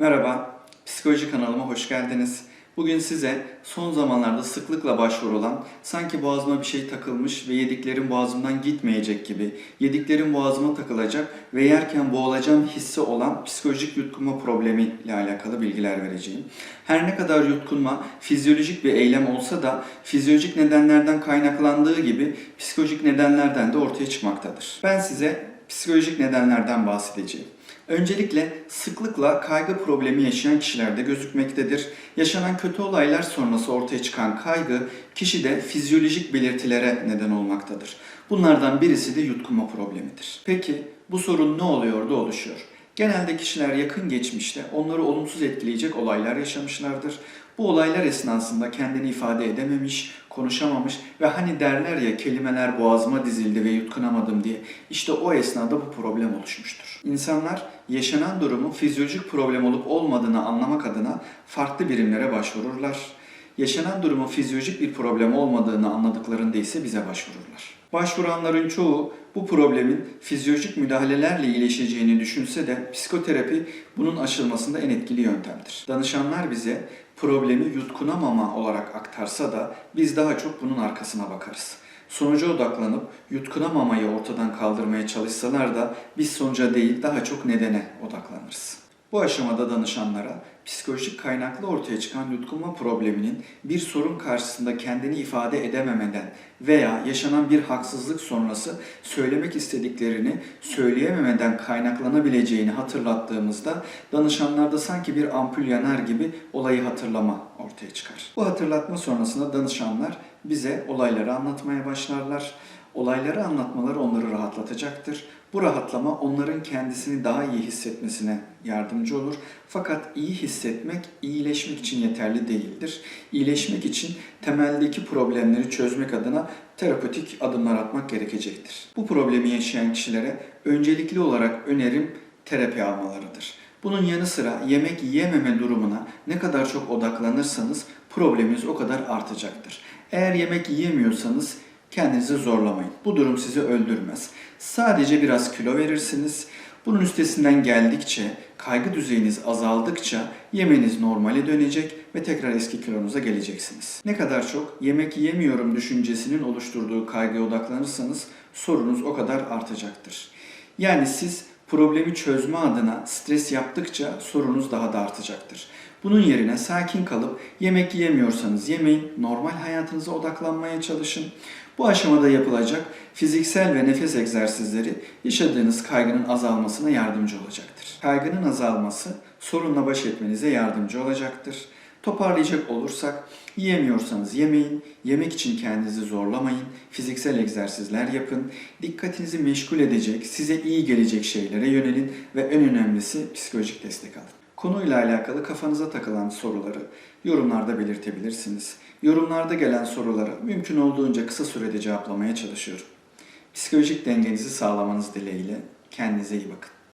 Merhaba, psikoloji kanalıma hoş geldiniz. Bugün size son zamanlarda sıklıkla başvurulan, sanki boğazıma bir şey takılmış ve yediklerim boğazımdan gitmeyecek gibi, yediklerim boğazıma takılacak ve yerken boğulacağım hissi olan psikolojik yutkunma problemi ile alakalı bilgiler vereceğim. Her ne kadar yutkunma fizyolojik bir eylem olsa da fizyolojik nedenlerden kaynaklandığı gibi psikolojik nedenlerden de ortaya çıkmaktadır. Ben size psikolojik nedenlerden bahsedeceğim. Öncelikle sıklıkla kaygı problemi yaşayan kişilerde gözükmektedir. Yaşanan kötü olaylar sonrası ortaya çıkan kaygı kişide fizyolojik belirtilere neden olmaktadır. Bunlardan birisi de yutkunma problemidir. Peki bu sorun ne oluyor da oluşuyor? Genelde kişiler yakın geçmişte onları olumsuz etkileyecek olaylar yaşamışlardır. Bu olaylar esnasında kendini ifade edememiş, konuşamamış ve hani derler ya kelimeler boğazıma dizildi ve yutkunamadım diye. İşte o esnada bu problem oluşmuştur. İnsanlar yaşanan durumun fizyolojik problem olup olmadığını anlamak adına farklı birimlere başvururlar. Yaşanan durumun fizyolojik bir problem olmadığını anladıklarında ise bize başvururlar. Başvuranların çoğu bu problemin fizyolojik müdahalelerle iyileşeceğini düşünse de psikoterapi bunun aşılmasında en etkili yöntemdir. Danışanlar bize problemi yutkunamama olarak aktarsa da biz daha çok bunun arkasına bakarız. Sonuca odaklanıp yutkunamamayı ortadan kaldırmaya çalışsalar da biz sonuca değil daha çok nedene odaklanırız. Bu aşamada danışanlara psikolojik kaynaklı ortaya çıkan yutkunma probleminin bir sorun karşısında kendini ifade edememeden veya yaşanan bir haksızlık sonrası söylemek istediklerini söyleyememeden kaynaklanabileceğini hatırlattığımızda danışanlarda sanki bir ampul yanar gibi olayı hatırlama ortaya çıkar. Bu hatırlatma sonrasında danışanlar bize olayları anlatmaya başlarlar. Olayları anlatmaları onları rahatlatacaktır. Bu rahatlama onların kendisini daha iyi hissetmesine yardımcı olur. Fakat iyi hissetmek iyileşmek için yeterli değildir. İyileşmek için temeldeki problemleri çözmek adına terapötik adımlar atmak gerekecektir. Bu problemi yaşayan kişilere öncelikli olarak önerim terapi almalarıdır. Bunun yanı sıra yemek yiyememe durumuna ne kadar çok odaklanırsanız probleminiz o kadar artacaktır. Eğer yemek yiyemiyorsanız kendinizi zorlamayın. Bu durum sizi öldürmez. Sadece biraz kilo verirsiniz. Bunun üstesinden geldikçe, kaygı düzeyiniz azaldıkça yemeniz normale dönecek ve tekrar eski kilonuza geleceksiniz. Ne kadar çok yemek yemiyorum düşüncesinin oluşturduğu kaygıya odaklanırsanız sorunuz o kadar artacaktır. Yani siz problemi çözme adına stres yaptıkça sorunuz daha da artacaktır. Bunun yerine sakin kalıp yemek yiyemiyorsanız yemeyin, normal hayatınıza odaklanmaya çalışın. Bu aşamada yapılacak fiziksel ve nefes egzersizleri yaşadığınız kaygının azalmasına yardımcı olacaktır. Kaygının azalması sorunla baş etmenize yardımcı olacaktır. Toparlayacak olursak, yiyemiyorsanız yemeyin, yemek için kendinizi zorlamayın, fiziksel egzersizler yapın, dikkatinizi meşgul edecek, size iyi gelecek şeylere yönelin ve en önemlisi psikolojik destek alın. Konuyla alakalı kafanıza takılan soruları yorumlarda belirtebilirsiniz. Yorumlarda gelen sorulara mümkün olduğunca kısa sürede cevaplamaya çalışıyorum. Psikolojik dengenizi sağlamanız dileğiyle kendinize iyi bakın.